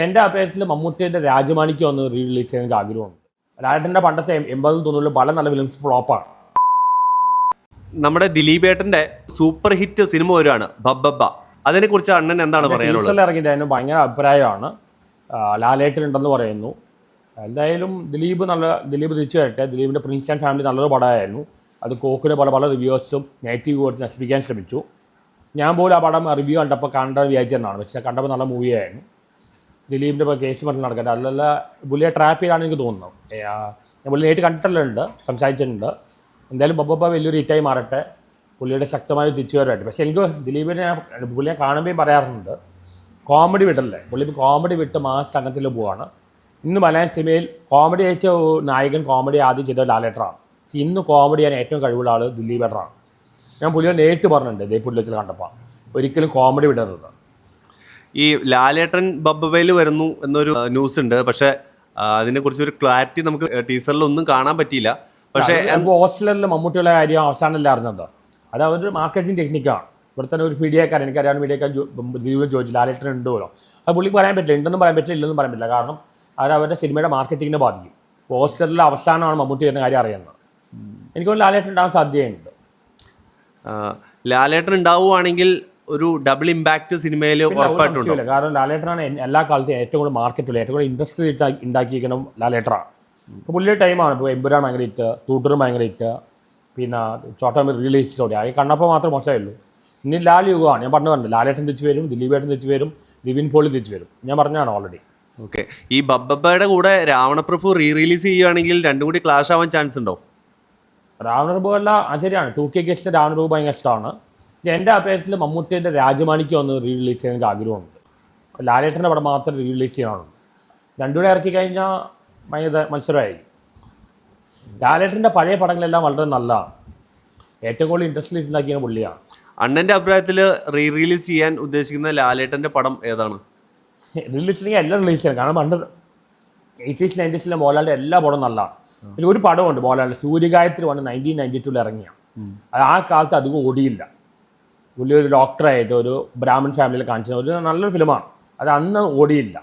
എന്റെ അഭിപ്രായത്തിൽ മമ്മൂട്ടിയുടെ രാജമാണിക്ക് ഒന്ന് റീ റിലീസ് ചെയ്യാൻ എനിക്ക് ആഗ്രഹമുണ്ട്. രാജേട്ടന്റെ പണ്ടത്തെ എൺപതും തൊണ്ണൂറിലും പല നല്ല ഫിലിംസ് ഫ്ലോപ്പാണ്. നമ്മുടെ ദിലീപേട്ടന്റെ സൂപ്പർ ഹിറ്റ് സിനിമ വരുവാണ് ബബ്ബബ്ബ. അതിനെക്കുറിച്ച് അണ്ണൻ എന്താണ് പറയാനുള്ളത്? ഇറങ്ങിയിട്ട് അതിന് ഭയങ്കര അഭിപ്രായമാണ്. ലാലേട്ടൻ ഉണ്ടെന്ന് പറയുന്നു. എന്തായാലും ദിലീപ് നല്ല ദിലീപ് തിരിച്ചു വരട്ടെ. ദിലീപിന്റെ പ്രിൻസ് ആൻഡ് ഫാമിലി നല്ലൊരു പടമായിരുന്നു. അത് കോക്കിന് പല പല റിവ്യൂസും നെഗറ്റീവ് വേർഡ്സ് നശിപ്പിക്കാൻ ശ്രമിച്ചു. ഞാൻ പോലും ആ പടം റിവ്യൂ കണ്ടപ്പോൾ കണ്ട വിചാരിച്ചതാണ് പക്ഷേ കണ്ടപ്പോൾ നല്ല മൂവിയായിരുന്നു ദിലീപിന്റെ ഇപ്പോൾ കേസ് പറഞ്ഞ് നടക്കട്ടെ. അല്ലല്ല പുള്ളിയെ ട്രാപ്പ് ചെയ്താണ് എനിക്ക് തോന്നുന്നത് ഞാൻ പുള്ളി നേരിട്ട് കണ്ടിട്ടുണ്ട് സംസാരിച്ചിട്ടുണ്ട്. എന്തായാലും ബൊബ്ബ വലിയൊരു ഇറ്റായി മാറട്ടെ. പുള്ളിയുടെ ശക്തമായ തിരിച്ചു പക്ഷേ എനിക്ക് ദിലീപിനെ പുള്ളിയെ കാണുമ്പോൾ പറയാറുണ്ട് കോമഡി വിട്ടല്ലേ പുള്ളി ഇപ്പോൾ കോമഡി വിട്ട് മാസ് സംഘത്തിൽ പോവാണ്. ഇന്ന് മലയാളം സിനിമയിൽ കോമഡി അയച്ച നായകൻ കോമഡി ആദ്യം ചെയ്ത ലാലേട്ടറാണ്. ഇന്ന് കോമഡി ചെയ്യാൻ ഏറ്റവും കഴിവുള്ള ആൾ ദിലീപ് ഏട്ടറാണ് ഞാൻ പുള്ളിയെ നേരിട്ട് പറഞ്ഞിട്ടുണ്ട് ഇതേ പുള്ളി കണ്ടപ്പോൾ. ഒരിക്കലും കോമഡി വിടരുത്. ഈ ലാലേട്ടൻ ബബ്ബബയിൽ വരുന്നു എന്നൊരു ന്യൂസ് ഉണ്ട് പക്ഷെ അതിനെ കുറിച്ച് ഒരു ക്ലാരിറ്റി നമുക്ക് ടീസറിൽ ഒന്നും കാണാൻ പറ്റിയില്ല. പക്ഷേ ഹോസ്റ്റലിൽ മമ്മൂട്ടിയുടെ കാര്യം അവസാനമല്ല അറിഞ്ഞത് അത് അവരുടെ മാർക്കറ്റിംഗ് ടെക്നിക്കാണ് ഇവിടെ തന്നെ ഒരു മീഡിയക്കാരൻ എനിക്കറിയാവുന്ന മീഡിയക്കാർ ദീപം ചോദിച്ചു ലാലേട്ടൻ ഉണ്ടോ അത് പുള്ളിക്ക് പറയാൻ പറ്റില്ല. ഉണ്ടെന്ന് പറയാൻ പറ്റില്ല ഇല്ലെന്നും പറയാൻ പറ്റില്ല. കാരണം അത് അവരുടെ സിനിമയുടെ മാർക്കറ്റിങ്ങിനെ ബാധിക്കും. പോസ്റ്ററിൽ അവസാനമാണ് മമ്മൂട്ടി എന്ന കാര്യം അറിയുന്നത്. എനിക്ക് ലാലേട്ടൻ ഉണ്ടാകാൻ സാധ്യതയുണ്ട്. ലാലേട്ടൻ ഉണ്ടാവുകയാണെങ്കിൽ ഒരു ഡബിൾ ഇമ്പാക്റ്റ് സിനിമയിൽ ഉറപ്പായിട്ടുണ്ടോ. കാരണം ലാലേട്ടനാണ് എല്ലാ കാലത്തും ഏറ്റവും കൂടുതൽ മാർക്കറ്റിൽ ഏറ്റവും കൂടുതൽ ഇൻഡസ്ട്രി ഉണ്ടാക്കിയിരിക്കണം ലാലേട്ടറാണ് ഇപ്പോൾ പുള്ളിയുടെ ടൈമാണ് ഇപ്പോൾ എമ്പുരാൻ ഭയങ്കര ഇറ്റ് തൂട്ടറും ഭയങ്കര ഇറ്റ് പിന്നെ ചോട്ടാമി റിലീസിലൂടെ ആ കണ്ടപ്പോൾ മാത്രം മോശമേ ഉള്ളൂ ഇനി ലാൽ യുഗമാണ്. ഞാൻ പറഞ്ഞു പറഞ്ഞു ലാലേട്ടൻ തിരിച്ചു വരും ദിലീപേട്ടൻ തിരിച്ചു വരും ലിവിൻ പോളി തിരിച്ചു വരും. ഞാൻ പറഞ്ഞാണ് ഓൾറെഡി ഓക്കെ ഈ ബബ്ബബയുടെ കൂടെ രാവണപ്രഭു റീ റിലീസ് ചെയ്യുകയാണെങ്കിൽ രണ്ടും കൂടി ക്ലാഷ് ആവാൻ ചാൻസ് ഉണ്ടോ? രാവണപ്രഭു അല്ല ആ ശരിയാണ്. ടു കെ ഗസ്റ്റ് രാവണപ്രഭു ഭയങ്കര ഇഷ്ടമാണ്. പക്ഷേ എന്റെ അഭിപ്രായത്തിൽ മമ്മൂട്ടിയുടെ രാജമാണിക്ക് ഒന്ന് റീ റിലീസ് ചെയ്യാൻ എനിക്ക് ആഗ്രഹമുണ്ട്. ലാലേട്ടന്റെ പടം മാത്രം റീ റിലീസ് ചെയ്യാനുള്ളൂ. രണ്ടുകൂടെ ഇറക്കി കഴിഞ്ഞാൽ ഭയങ്കര മത്സരമായി. ലാലേട്ടന്റെ പഴയ പടങ്ങളെല്ലാം വളരെ നല്ലതാണ്. ഏറ്റവും കൂടുതൽ ഇൻട്രസ്റ്റിൽ ഉണ്ടാക്കിയ പുള്ളിയാണ്. അണ്ണന്റെ അഭിപ്രായത്തിൽ റീ റിലീസ് ചെയ്യാൻ ഉദ്ദേശിക്കുന്ന ലാലേട്ടന്റെ പടം ഏതാണ്? റിലീസ് ചെയ്യണമെങ്കിൽ എല്ലാം റിലീസ് ചെയ്യണം കാരണം പണ്ട് എയ്റ്റീസ് നയന്റീസിലെ മോഹൻലാലിന്റെ എല്ലാ പടവും നല്ലതാണ്. പക്ഷേ ഒരു പടമുണ്ട് മോഹൻലാലിന്റെ സൂര്യഗായത്രി വന്ന് നയന്റീൻ നയന്റി ടൂവിൽ ഇറങ്ങിയ. അത് ആ കാലത്ത് അധികം ഓടിയില്ല. പുള്ളി ഒരു ഡോക്ടറായിട്ട് ഒരു ബ്രാഹ്മൺ ഫാമിലിയിൽ കാണിച്ചത് ഒരു നല്ലൊരു ഫിലിമാണ്. അത് അന്ന് ഓടിയില്ല.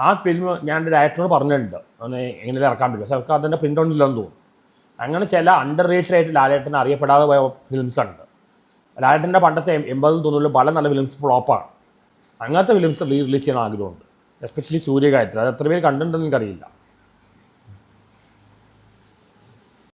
ആ ഫിലിം ഞാൻ ഡയറക്ടറോട് പറഞ്ഞിട്ടുണ്ട്. ഒന്ന് എങ്ങനെ ഇറക്കാൻ പറ്റും. പക്ഷെ അവർക്ക് അതിന്റെ പ്രിന്റ് ഒന്നുമില്ലെന്ന് തോന്നുന്നു. അങ്ങനെ ചില അണ്ടർ റേറ്റഡ് ആയിട്ട് ലാലേട്ടൻ അറിയപ്പെടാതെ പോയ ഫിലിംസ് ഉണ്ട്. ലാലേട്ടന്റെ പണ്ടത്തെ എൺപതും തൊണ്ണൂറിലും പല നല്ല ഫിലിംസ് ഫ്ലോപ്പാണ് അങ്ങനത്തെ ഫിലിംസ് റീ റിലീസ് ചെയ്യാൻ ആഗ്രഹമുണ്ട്. എസ്പെഷ്യലി സൂര്യഗായത്രി അത് എത്ര പേര് കണ്ടിട്ടുണ്ടെന്ന് എനിക്കറിയില്ല.